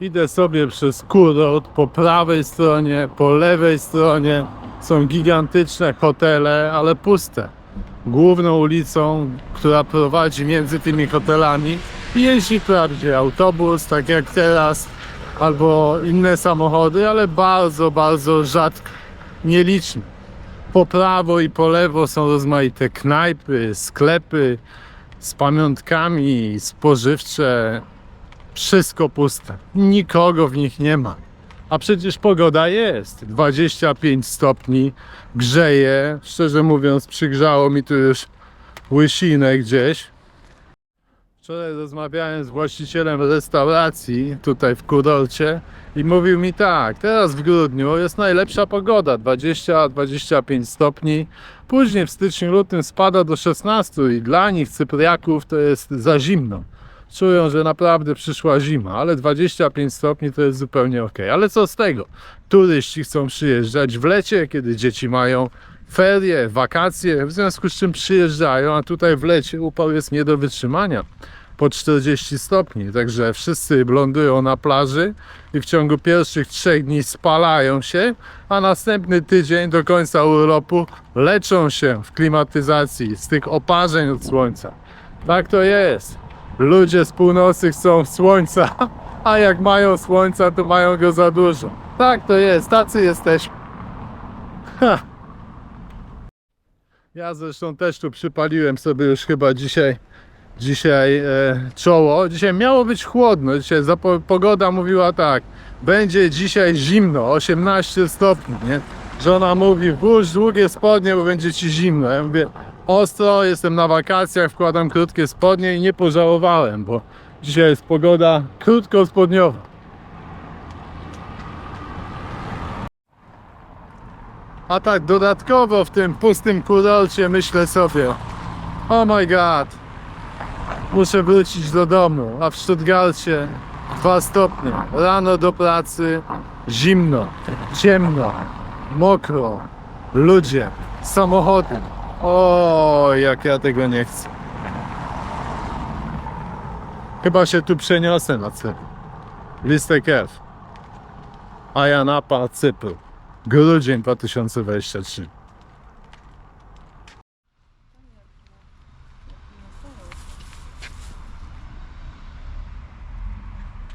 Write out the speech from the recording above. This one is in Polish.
Idę sobie przez kurort, po prawej stronie, po lewej stronie są gigantyczne hotele, ale puste. Główną ulicą, która prowadzi między tymi hotelami, jeździ wprawdzie autobus, tak jak teraz, albo inne samochody, ale bardzo, bardzo rzadko, nieliczne. Po prawo i po lewo są rozmaite knajpy, sklepy z pamiątkami, spożywcze, wszystko puste. Nikogo w nich nie ma. A przecież pogoda jest. 25 stopni, grzeje. Szczerze mówiąc, przygrzało mi tu już łysinę gdzieś. Wczoraj rozmawiałem z właścicielem restauracji tutaj w Kurorcie i mówił mi tak, teraz w grudniu jest najlepsza pogoda, 20-25 stopni. Później w styczniu, lutym spada do 16 i dla nich, Cypriaków, to jest za zimno czują, że naprawdę przyszła zima, ale 25 stopni to jest zupełnie ok. Ale co z tego? Turyści chcą przyjeżdżać w lecie, kiedy dzieci mają ferie, wakacje, w związku z czym przyjeżdżają, a tutaj w lecie upał jest nie do wytrzymania. Po 40 stopni, także wszyscy lądują na plaży i w ciągu pierwszych trzech dni spalają się, a następny tydzień do końca urlopu leczą się w klimatyzacji z tych oparzeń od słońca. Tak to jest. Ludzie z północy chcą słońca, a jak mają słońca, to mają go za dużo. Tak to jest, tacy jesteśmy. Ha. Ja zresztą też tu przypaliłem sobie już chyba dzisiaj, dzisiaj e, czoło. Dzisiaj miało być chłodno, dzisiaj pogoda mówiła tak, będzie dzisiaj zimno, 18 stopni, nie? Żona mówi, włóż długie spodnie, bo będzie ci zimno. Ja mówię, ostro, jestem na wakacjach, wkładam krótkie spodnie i nie pożałowałem, bo dzisiaj jest pogoda krótkospodniowa. A tak dodatkowo w tym pustym kurorcie myślę sobie, oh my god, muszę wrócić do domu, a w Stuttgarcie 2 stopnie, rano do pracy, zimno, ciemno, mokro, ludzie, samochody. O, jak ja tego nie chcę. Chyba się tu przeniosę na Cypr. Listek F. Ajanapa, Cypr. Grudzień 2023.